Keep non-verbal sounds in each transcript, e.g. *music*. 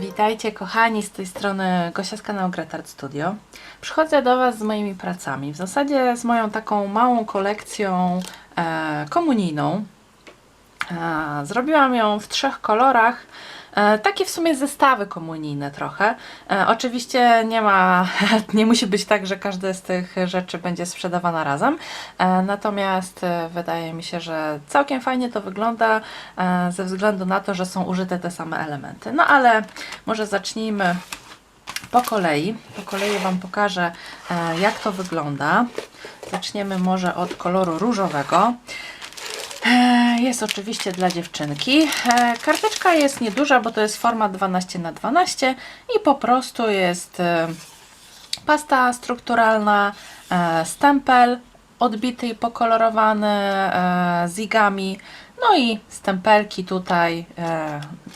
Witajcie kochani, z tej strony Gosia z kanału Gretard Studio. Przychodzę do Was z moimi pracami, w zasadzie z moją taką małą kolekcją e, komunijną. E, zrobiłam ją w trzech kolorach, takie w sumie zestawy komunijne trochę. E, oczywiście nie ma, *laughs* nie musi być tak, że każde z tych rzeczy będzie sprzedawana razem, e, natomiast e, wydaje mi się, że całkiem fajnie to wygląda e, ze względu na to, że są użyte te same elementy. No ale może zacznijmy po kolei. Po kolei Wam pokażę, e, jak to wygląda. Zaczniemy może od koloru różowego. E, Jest oczywiście dla dziewczynki. E, Karteczka jest nieduża, bo to jest format 12 na 12 i po prostu jest e, pasta strukturalna, stempel odbity i pokolorowany zigami, no i stempelki tutaj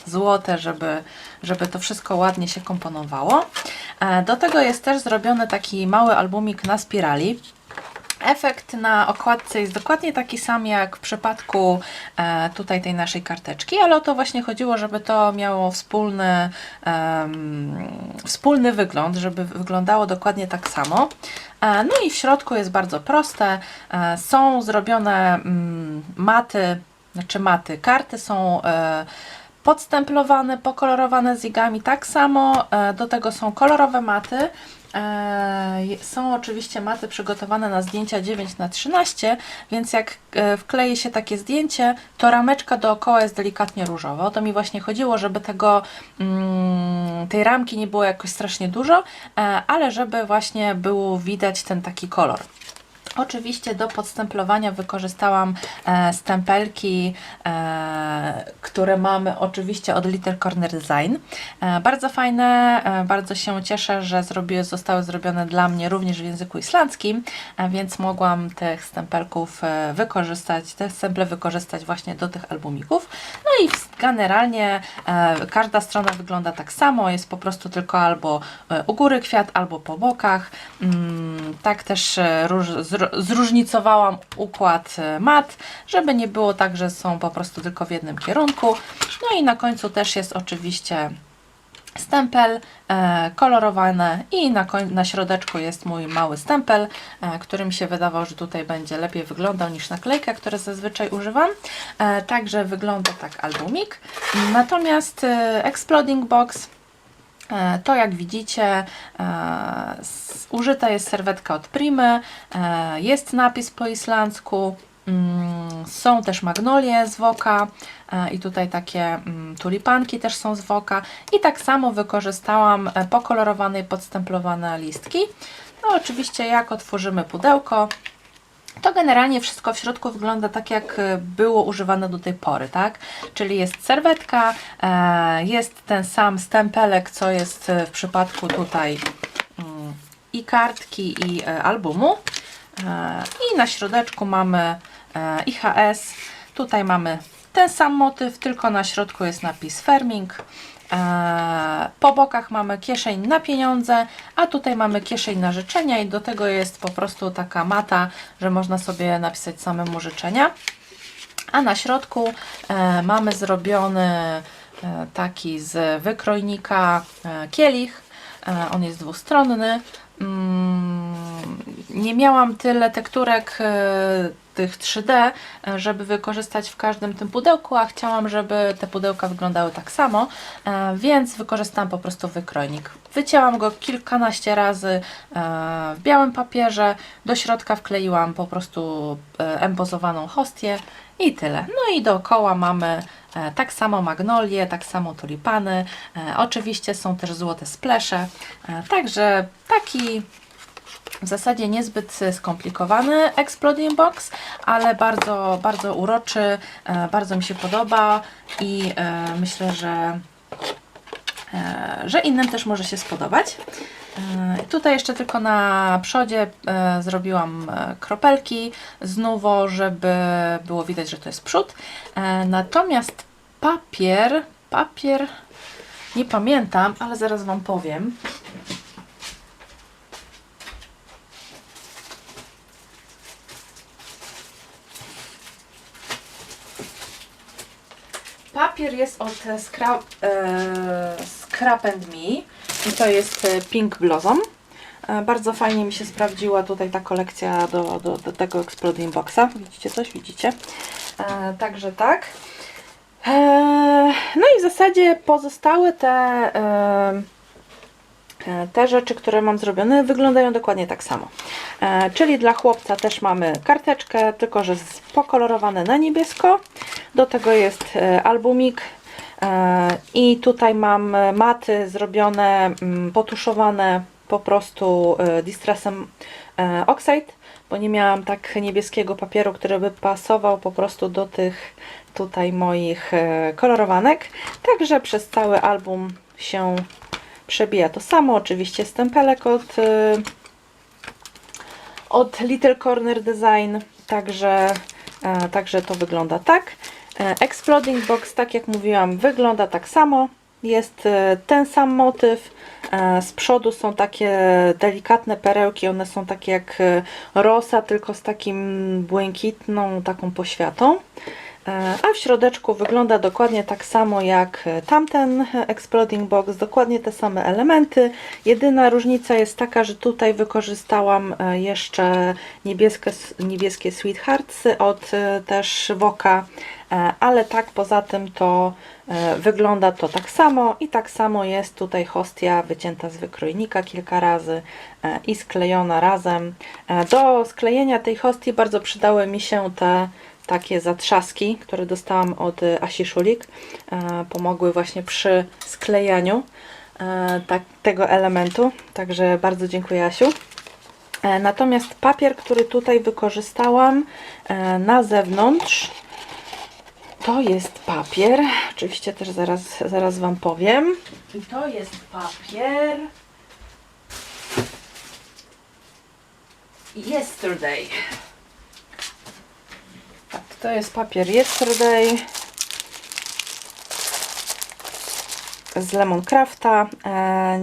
złote, żeby, żeby to wszystko ładnie się komponowało. Do tego jest też zrobiony taki mały albumik na spirali. Efekt na okładce jest dokładnie taki sam jak w przypadku e, tutaj tej naszej karteczki, ale o to właśnie chodziło, żeby to miało wspólny, wspólny wygląd, żeby wyglądało dokładnie tak samo. E, no i w środku jest bardzo proste. E, są zrobione mm, maty, znaczy maty, karty są podstemplowane, pokolorowane zigami tak samo. Do tego są kolorowe maty. E, je- Są oczywiście maty przygotowane na zdjęcia 9 na 13 więc jak e, wklei się takie zdjęcie, to rameczka dookoła jest delikatnie różowa. O to mi właśnie chodziło, żeby tego, mm, tej ramki nie było jakoś strasznie dużo, e, ale żeby właśnie było widać ten taki kolor. Oczywiście do podstemplowania wykorzystałam e, stempelki, e, które mamy oczywiście od Little Corner Design. E, bardzo fajne, e, bardzo się cieszę, że zrobiły, zostały zrobione dla mnie również w języku islandzkim, e, więc mogłam tych stempelków e, wykorzystać, te stemple wykorzystać właśnie do tych albumików. No i generalnie e, każda strona wygląda tak samo, jest po prostu tylko albo e, u góry kwiat, albo po bokach. Mm, tak też e, róż, zro, zróżnicowałam układ e, mat, żeby nie było tak, że są po prostu tylko w jednym kierunku. No i na końcu też jest oczywiście stempel e, kolorowane i na, na środeczku jest mój mały stempel, e, który mi się wydawał, że tutaj będzie lepiej wyglądał niż naklejka, które zazwyczaj używam. E, także wygląda tak albumik. Natomiast e, Exploding Box To jak widzicie, e, użyta jest serwetka od Primy, e, jest napis po islandzku, mm, są też magnolie z woka e, i tutaj takie mm, tulipanki też są z woka. I tak samo wykorzystałam e, pokolorowane i podstemplowane listki. No oczywiście jak otworzymy pudełko, to generalnie wszystko w środku wygląda tak, jak e, było używane do tej pory, tak? Czyli jest serwetka, e, jest ten sam stempelek, co jest e, w przypadku tutaj mm, i kartki, i albumu. I na środeczku mamy IHS. Tutaj mamy ten sam motyw, tylko na środku jest napis Ferming. E, Po bokach mamy kieszeń na pieniądze, a tutaj mamy kieszeń na życzenia i do tego jest po prostu taka mata, że można sobie napisać samemu życzenia. A na środku e, mamy zrobiony e, taki z wykrojnika kielich. On jest dwustronny. Nie miałam tyle tekturek e, tych 3D, e, żeby wykorzystać w każdym tym pudełku, a chciałam, żeby te pudełka wyglądały tak samo, e, więc wykorzystałam po prostu wykrojnik. Wycięłam go kilkanaście razy w białym papierze, do środka wkleiłam po prostu embozowaną hostię i tyle. No i dookoła mamy tak samo magnolie, tak samo tulipany. Oczywiście są też złote splesze. Także taki w zasadzie niezbyt skomplikowany Exploding Box, ale bardzo, bardzo uroczy, e, bardzo mi się podoba i e, myślę, że, e, że innym też może się spodobać. Tutaj jeszcze tylko na przodzie zrobiłam kropelki z żeby było widać, że to jest przód. Natomiast papier, papier nie pamiętam, ale zaraz Wam powiem. Papier jest od Scrap, e, Scrap Me i to jest e, Pink Blossom. E, Bardzo fajnie mi się sprawdziła tutaj ta kolekcja do, do, do tego Exploding Boxa. Widzicie coś? Widzicie? E, także tak. E, no i w zasadzie pozostałe te, e, e, te rzeczy, które mam zrobione, wyglądają dokładnie tak samo. E, czyli dla chłopca też mamy karteczkę, tylko że pokolorowane na niebiesko. Do tego jest e, albumik. E, I tutaj mam maty zrobione, mm, potuszowane po prostu e, Distressem Oxide, bo nie miałam tak niebieskiego papieru, który by pasował po prostu do tych tutaj moich kolorowanek. Także przez cały album się przebija to samo. Oczywiście stempelek od, od Little Corner Design, także, także to wygląda tak. E, Exploding Box, tak jak mówiłam, wygląda tak samo. Jest e, ten sam motyw. E, Z przodu są takie delikatne perełki, one są takie jak rosa, tylko z takim błękitną taką poświatą. E, A w środeczku wygląda dokładnie tak samo jak e, tamten e, Exploding Box, dokładnie te same elementy. Jedyna różnica jest taka, że tutaj wykorzystałam jeszcze niebieskie, niebieskie Sweethearts od też Woka, ale tak poza tym to wygląda to tak samo i tak samo jest tutaj hostia wycięta z wykrojnika kilka razy i sklejona razem. Do sklejenia tej hostii bardzo przydały mi się te takie zatrzaski, które dostałam od e, Asi Szulik. E, Pomogły właśnie przy sklejaniu e, tak, tego elementu, także bardzo dziękuję Asiu. Natomiast papier, który tutaj wykorzystałam na zewnątrz, to jest papier. Oczywiście też zaraz, zaraz Wam powiem. I to jest papier. Yesterday. To jest papier Yesterday z Lemon Crafta. E,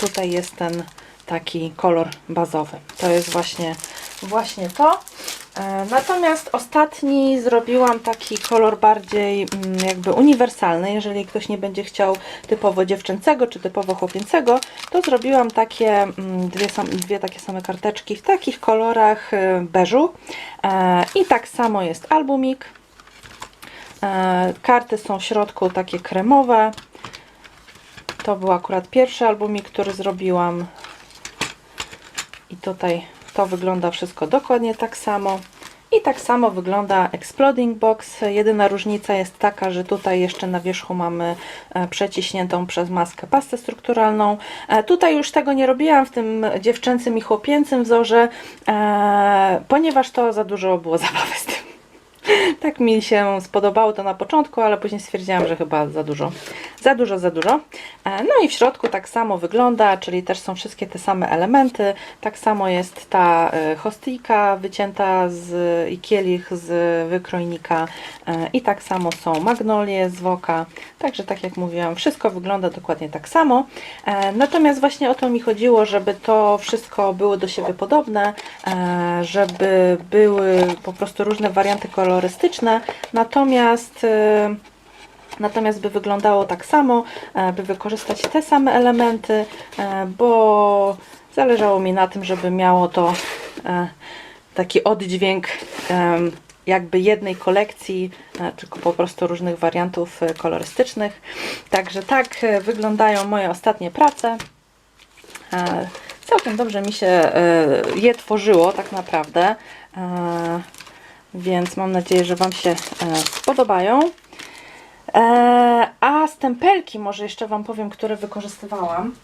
tutaj jest ten taki kolor bazowy. To jest właśnie, właśnie to. E, Natomiast ostatni zrobiłam taki kolor bardziej mm, jakby uniwersalny. Jeżeli ktoś nie będzie chciał typowo dziewczęcego czy typowo chłopięcego, to zrobiłam takie mm, dwie, dwie takie same karteczki w takich kolorach e, beżu. E, I tak samo jest albumik. Karty są w środku takie kremowe. To był akurat pierwszy albumik, który zrobiłam. I tutaj to wygląda wszystko dokładnie tak samo. I tak samo wygląda Exploding Box. Jedyna różnica jest taka, że tutaj jeszcze na wierzchu mamy e, przeciśniętą przez maskę pastę strukturalną. E, Tutaj już tego nie robiłam w tym dziewczęcym i chłopięcym wzorze, e, ponieważ to za dużo było *laughs* zabawy z tym. Tak mi się spodobało to na początku, ale później stwierdziłam, że chyba za dużo. Za dużo, za dużo. E, No i w środku tak samo wygląda, czyli też są wszystkie te same elementy. Tak samo jest ta e, hostyjka wycięta z i kielich z wykrojnika e, i tak samo są magnolie z woka. Także tak jak mówiłam, wszystko wygląda dokładnie tak samo. Natomiast właśnie o to mi chodziło, żeby to wszystko było do siebie podobne, żeby były po prostu różne warianty kolorystyczne. Natomiast e, Natomiast by wyglądało tak samo, e, by wykorzystać te same elementy, e, bo zależało mi na tym, żeby miało to e, taki oddźwięk jakby jednej kolekcji, tylko po prostu różnych wariantów kolorystycznych. Także tak wyglądają moje ostatnie prace. Całkiem dobrze mi się je tworzyło tak naprawdę, więc mam nadzieję, że Wam się e, spodobają. E, a stempelki może jeszcze Wam powiem, które wykorzystywałam.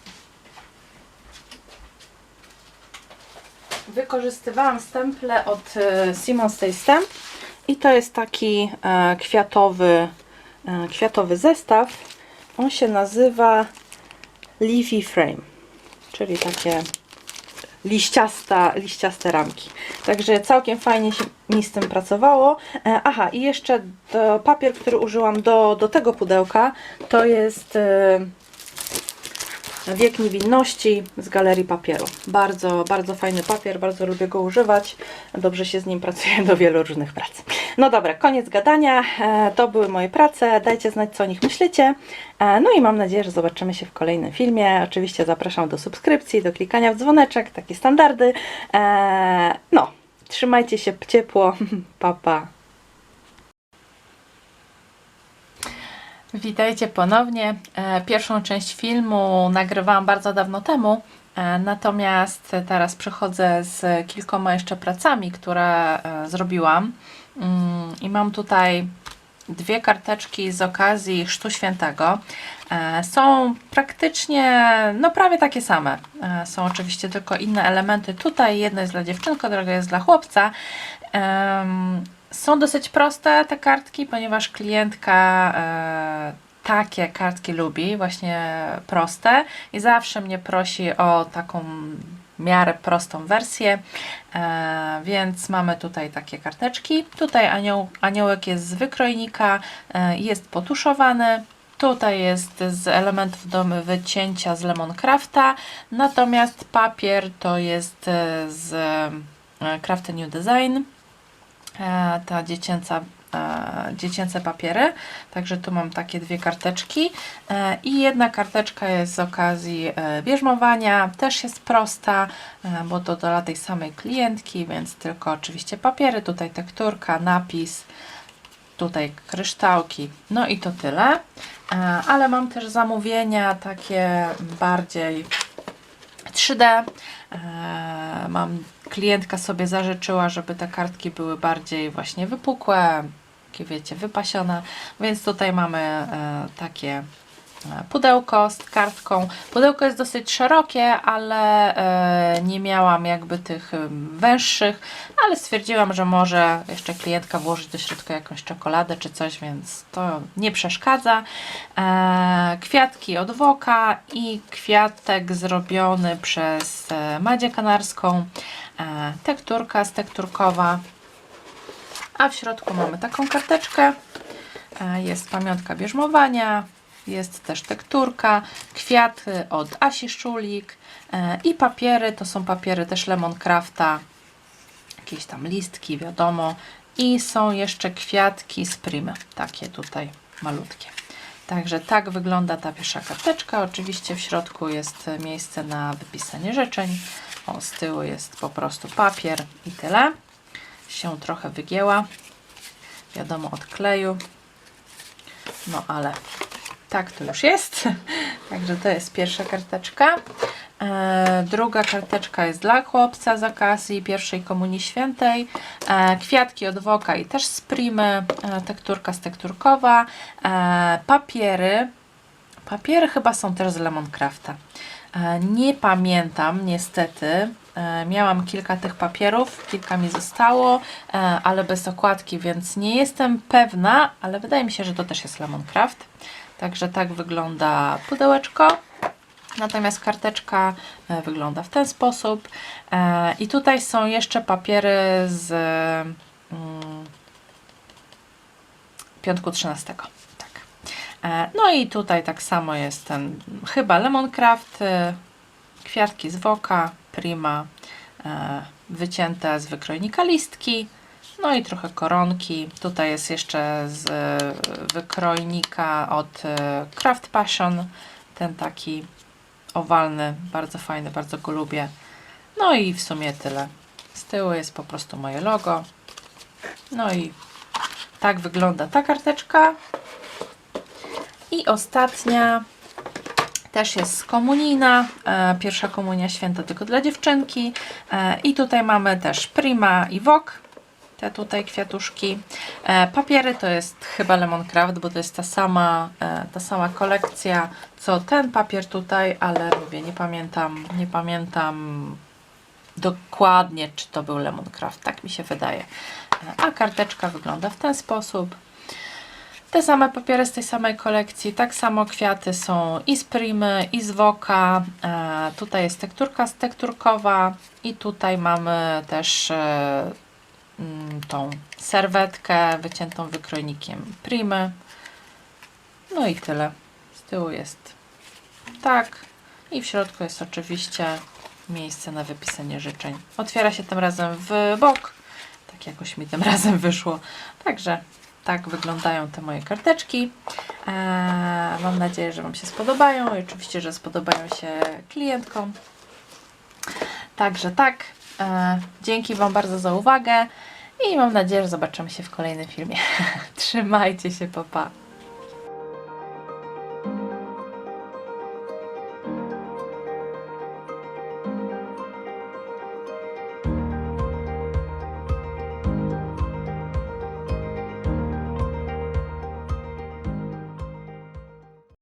Wykorzystywałam stemple od e, Simon Stay Stamp i to jest taki kwiatowy, kwiatowy zestaw. On się nazywa Leafy Frame, czyli takie liściasta, liściaste ramki. Także całkiem fajnie się mi z tym pracowało. E, aha, i jeszcze do, papier, który użyłam do, do tego pudełka, to jest e, Wiek Niewinności z Galerii Papieru. Bardzo, bardzo fajny papier, bardzo lubię go używać. Dobrze się z nim pracuje *laughs* do wielu różnych prac. No dobra, koniec gadania. E, To były moje prace. Dajcie znać, co o nich myślicie. E, No i mam nadzieję, że zobaczymy się w kolejnym filmie. Oczywiście zapraszam do subskrypcji, do klikania w dzwoneczek, takie standardy. E, No, trzymajcie się ciepło. *laughs* Pa, pa. Witajcie ponownie. E, Pierwszą część filmu nagrywałam bardzo dawno temu, e, natomiast teraz przychodzę z kilkoma jeszcze pracami, które e, zrobiłam. Mm, I mam tutaj dwie karteczki z okazji Chrztu Świętego. Są praktycznie, no prawie takie same. Są oczywiście tylko inne elementy tutaj. Jedno jest dla dziewczynka, drugie jest dla chłopca. Są dosyć proste te kartki, ponieważ klientka e, takie kartki lubi, właśnie proste i zawsze mnie prosi o taką miarę prostą wersję, e, więc mamy tutaj takie karteczki. Tutaj anioł, aniołek jest z wykrojnika, e, jest potuszowany. Tutaj jest z elementów do wycięcia z Lemoncrafta, natomiast papier to jest e, z e, Craft New Design ta dziecięca, e, dziecięce papiery. Także tu mam takie dwie karteczki e, i jedna karteczka jest z okazji e, bierzmowania. Też jest prosta, e, bo to dla tej samej klientki, więc tylko oczywiście papiery. Tutaj tekturka, napis, tutaj kryształki. No i to tyle. E, ale mam też zamówienia takie bardziej 3D. E, Mam klientka sobie zażyczyła, żeby te kartki były bardziej właśnie wypukłe, takie wiecie, wypasione, więc tutaj mamy e, takie e, pudełko z kartką. Pudełko jest dosyć szerokie, ale e, nie miałam jakby tych węższych, ale stwierdziłam, że może jeszcze klientka włożyć do środka jakąś czekoladę czy coś, więc to nie przeszkadza. E, kwiatki od woka i kwiatek zrobiony przez e, Madzie Kanarską. E, tekturka z tekturkowa. A w środku mamy taką karteczkę. E, Jest pamiątka bierzmowania, jest też tekturka, kwiaty od Asi e, i papiery, to są papiery też Lemoncrafta, jakieś tam listki, wiadomo. I są jeszcze kwiatki z Primy, takie tutaj malutkie. Także tak wygląda ta pierwsza karteczka. Oczywiście w środku jest miejsce na wypisanie życzeń. O, z tyłu jest po prostu papier i tyle. Się trochę wygięła. Wiadomo, od kleju. No ale tak to już jest. *laughs* Także to jest pierwsza karteczka. E, druga karteczka jest dla chłopca z okazji pierwszej komunii świętej. E, kwiatki od woka i też z primy. E, tekturka z tekturkowa. E, papiery. Papiery chyba są też z Lemoncrafta. E, Nie pamiętam niestety. E, Miałam kilka tych papierów, kilka mi zostało, e, ale bez okładki, więc nie jestem pewna, ale wydaje mi się, że to też jest Lemoncraft. Także tak wygląda pudełeczko. Natomiast karteczka e, wygląda w ten sposób. E, I tutaj są jeszcze papiery z mm, piątku 13. E, No i tutaj tak samo jest ten chyba Lemoncraft, e, kwiatki z woka, prima, e, wycięte z wykrojnika listki, no i trochę koronki. Tutaj jest jeszcze z wykrojnika od Craft Passion, ten taki owalny, bardzo fajny, bardzo go lubię. No i w sumie tyle. Z tyłu jest po prostu moje logo. No i tak wygląda ta karteczka. I ostatnia też jest komunijna. E, pierwsza komunia święta tylko dla dziewczynki. E, I tutaj mamy też Prima i Wok. Te tutaj kwiatuszki. E, papiery to jest chyba Lemoncraft, bo to jest ta sama, ta sama kolekcja co ten papier tutaj, ale mówię, nie pamiętam, nie pamiętam dokładnie, czy to był Lemoncraft. Tak mi się wydaje. A karteczka wygląda w ten sposób. Te same papiery z tej samej kolekcji, tak samo kwiaty są i z Primy, i z Woka. E, tutaj jest tekturka tekturkowa i tutaj mamy też e, mm, tą serwetkę wyciętą wykrojnikiem Primy. No i tyle. Z tyłu jest tak. I w środku jest oczywiście miejsce na wypisanie życzeń. Otwiera się tym razem w bok. Tak jakoś mi tym *laughs* razem wyszło. Także tak wyglądają te moje karteczki. Eee, mam nadzieję, że Wam się spodobają i oczywiście, że spodobają się klientkom. Także tak. E, dzięki Wam bardzo za uwagę i mam nadzieję, że zobaczymy się w kolejnym filmie. *laughs* Trzymajcie się, papa. Pa.